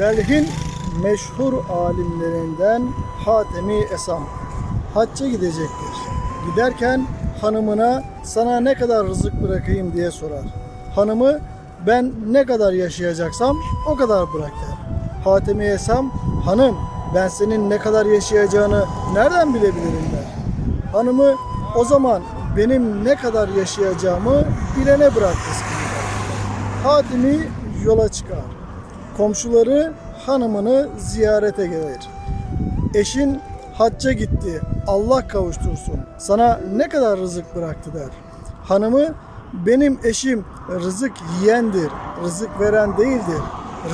Belh'in meşhur alimlerinden Hatemi Esam hacca gidecektir. Giderken hanımına sana ne kadar rızık bırakayım diye sorar. Hanımı ben ne kadar yaşayacaksam o kadar bırak der. Hatemi Esam hanım ben senin ne kadar yaşayacağını nereden bilebilirim der. Hanımı o zaman benim ne kadar yaşayacağımı bilene bırak rızkını der. Yola çıkar. Komşuları hanımını ziyarete gelir. Eşin hacca gitti. Allah kavuştursun. Sana ne kadar rızık bıraktı der. Hanımı benim eşim rızık yiyendir. Rızık veren değildir.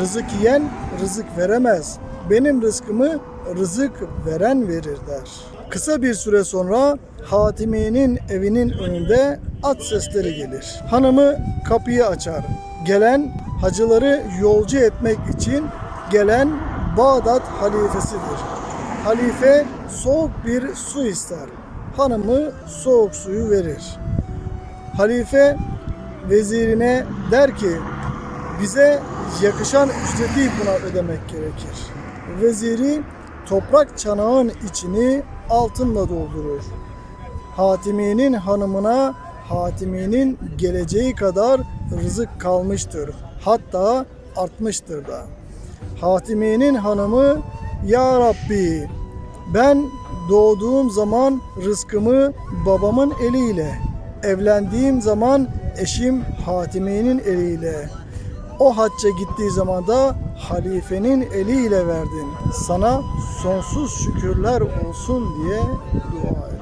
Rızık yiyen rızık veremez. Benim rızkımı rızık veren verir der. Kısa bir süre sonra Hatimi'nin evinin önünde at sesleri gelir. Hanımı kapıyı açar. Gelen hacıları yolcu etmek için gelen Bağdat halifesidir. Halife soğuk bir su ister. Hanımı soğuk suyu verir. Halife vezirine der ki bize yakışan ücreti buna ödemek gerekir. Veziri toprak çanağın içini altınla doldurur. Hatimi'nin hanımına Hatimi'nin geleceği kadar rızık kalmıştır. Hatta artmıştır da. Hatimi'nin hanımı Ya Rabbi ben doğduğum zaman rızkımı babamın eliyle, evlendiğim zaman eşim Hatimi'nin eliyle, o hacca gittiği zaman da halifenin eliyle verdin. Sana sonsuz şükürler olsun diye dua